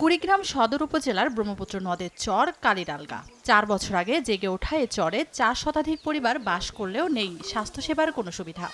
কুড়িগ্রাম সদর উপজেলার ব্রহ্মপুত্র নদের চর কালিরালগা। চার বছর আগে জেগে ওঠা এ চরে চার শতাধিক পরিবার বাস করলেও নেই স্বাস্থ্যসেবার কোনো সুবিধা।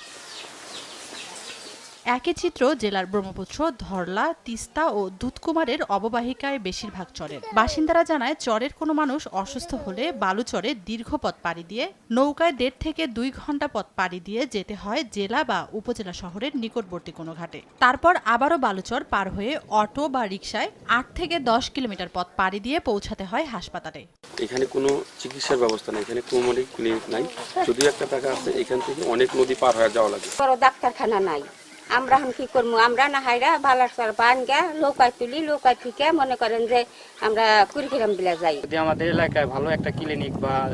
একই চিত্র জেলার ব্রহ্মপুত্র ধরলা তিস্তা ও দুধকুমারের অববাহিকায় বেশিরভাগ চরের বাসিন্দারা জানায় চরের কোনো মানুষ অসুস্থ হলে বালুচরে দীর্ঘ পথ পাড়ি দিয়ে নৌকায় দেড় থেকে দুই ঘণ্টা পথ পাড়ি দিয়ে যেতে হয় জেলা বা উপজেলা শহরের নিকটবর্তী কোনো ঘাটে। তারপর আবারও বালুচর পার হয়ে অটো বা রিক্সায় আট থেকে দশ কিলোমিটার পথ পাড়ি দিয়ে পৌঁছাতে হয় হাসপাতালে। এখানে কোনো চিকিৎসার ব্যবস্থা নেই এখানে কোমরি ক্লিনিক নাই। যদিও একটা টাকা আছে এখান থেকে অনেক নদী পার হয়ে যাওয়া লাগে। বড় ডাক্তারখানা নাই। আমরা এখন কি করব? আমরা না হাইরা ভালার বান গা লোকায় তুলি লোকায় থেকে মনে করেন যে আমরা কুড়িগ্রাম বিলা যাই। যদি আমাদের এলাকায় ভালো একটা ক্লিনিক বা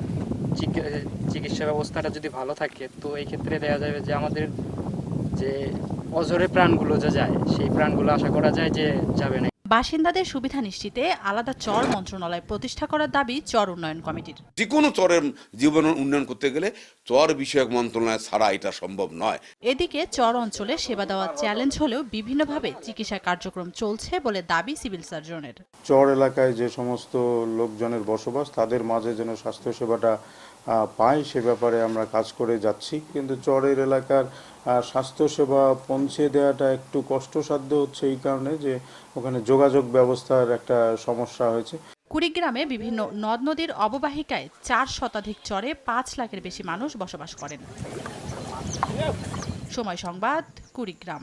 চিকি- চিকিৎসা ব্যবস্থাটা যদি ভালো থাকে, তো এই ক্ষেত্রে দেখা যাবে যে আমাদের যে অজরে প্রাণগুলো যে যায়, সেই প্রাণগুলো আশা করা যায় যে যাবে না বাসিন্দাদের সুবিধা নিশ্চিতে আলাদা চর মন্ত্রণালয় প্রতিষ্ঠা করার দাবি চর উন্নয়ন কমিটির। যে কোনো চরের জীবন উন্নয়ন করতে গেলে চর বিষয়ক মন্ত্রণালয় ছাড়া এটা সম্ভব নয়। এদিকে চর অঞ্চলে সেবা দেওয়া চ্যালেঞ্জ হলেও বিভিন্নভাবে চিকিৎসা কার্যক্রম চলছে বলে দাবি সিভিল সার্জনের। চর এলাকায় যে সমস্ত লোকজনের বসবাস তাদের মাঝে যেন স্বাস্থ্যসেবাটা পায় সে ব্যাপারে আমরা কাজ করে যাচ্ছি। কিন্তু চরের এলাকার স্বাস্থ্যসেবা পৌঁছে দেওয়াটা একটু কষ্টসাধ্য হচ্ছে এই কারণে যে ওখানে যোগাযোগ ব্যবস্থার একটা সমস্যা হয়েছে। কুড়িগ্রামে বিভিন্ন নদ নদীর অববাহিকায় চার শতাধিক চরে পাঁচ লাখের বেশি মানুষ বসবাস করেন। সময় সংবাদ, কুড়িগ্রাম।